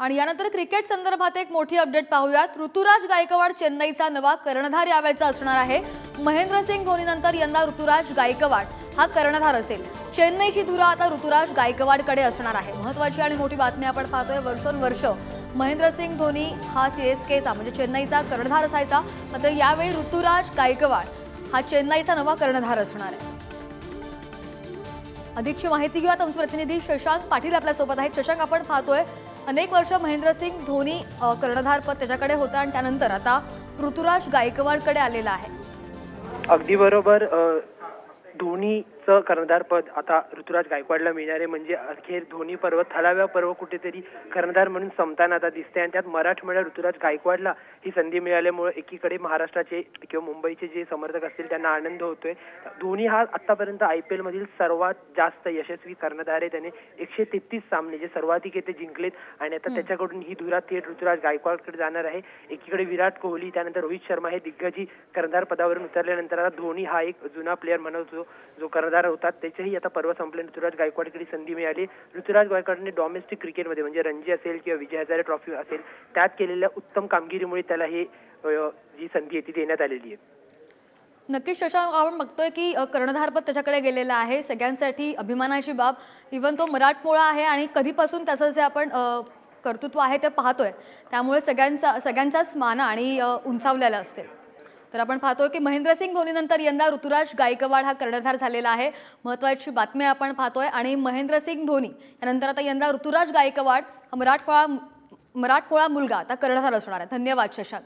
आणि यानंतर क्रिकेट संदर्भात एक मोठी अपडेट पाहूयात. ऋतुराज गायकवाड चेन्नईचा नवा कर्णधार यावेळचा असणार आहे. महेंद्रसिंग धोनीनंतर यंदा ऋतुराज गायकवाड हा कर्णधार असेल. चेन्नईची धुरा आता ऋतुराज गायकवाडकडे असणार आहे. महत्वाची आणि मोठी बातमी आपण पाहतोय वर्षोनवर्ष महेंद्रसिंग धोनी हा सी एस केचा म्हणजे चेन्नईचा कर्णधार असायचा. मात्र यावेळी ऋतुराज गायकवाड हा चेन्नईचा नवा कर्णधार असणार आहे. अधिकची माहिती घेऊयात आमचे प्रतिनिधी शशांक पाटील आपल्यासोबत आहेत. शशांक आपण पाहतोय अनेक वर्ष महेंद्रसिंग धोनी कर्णधारपद त्याच्याकडे होतं आणि त्यानंतर आता ऋतुराज गायकवाडकडे आलेला आहे. अगदी बरोबर धोनी कर्णधारपद आता ऋतुराज गायकवाडला मिळणार आहे. म्हणजे अखेर धोनी पर्व थलाव्या पर्व कुठेतरी कर्णधार म्हणून संपताना आता दिसते आणि त्यात मराठमोळ्या ऋतुराज गायकवाडला ही संधी मिळाल्यामुळे एकीकडे महाराष्ट्राचे किंवा मुंबईचे जे समर्थक असतील त्यांना आनंद होतोय. धोनी हा आतापर्यंत आय पी एल मधील सर्वात जास्त यशस्वी कर्णधार आहे. त्याने एकशे तेहतीस सामने जे सर्वाधिक आहे ते जिंकलेत. आणि आता त्याच्याकडून ही धुरा थेट ऋतुराज गायकवाडकडे जाणार आहे. एकीकडे विराट कोहली त्यानंतर रोहित शर्मा हे दिग्गजी कर्णधार पदावरून उतरल्यानंतर आता धोनी हा एक जुना प्लेअर म्हणत जो जो कर्णधार होतात. त्याच्याही आता पर्व संपले. ऋतुराज गायकवाडकडे संधी मिळाली. ऋतुराज गायकवाडने डॉमेस्टिक क्रिकेटमध्ये म्हणजे रणजी असेल किंवा विजय हजारे ट्रॉफी असेल त्यात केलेल्या उत्तम कामगिरीमुळे त्याला ही जी संधी आहे ती देण्यात आलेली आहे. नक्कीच शशांक आपण बघतोय की कर्णधारपद त्याच्याकडे गेलेला आहे. सगळ्यांसाठी अभिमानाची बाब. इवन तो मराठमोळा आहे आणि कधीपासून त्याचं जे आपण कर्तृत्व आहे ते पाहतोय. त्यामुळे सगळ्यांचा सगळ्यांच्याच मान आणि उंचावलेला असतील तर आपण पाहतोय की महेंद्रसिंग धोनीनंतर यंदा ऋतुराज गायकवाड हा कर्णधार झालेला आहे. महत्त्वाची बातमी आपण पाहतोय आणि महेंद्रसिंग धोनी यानंतर आता यंदा ऋतुराज गायकवाड हा मराठमोळा मराठमोळा मुलगा आता कर्णधार असणार आहे. धन्यवाद शशांक.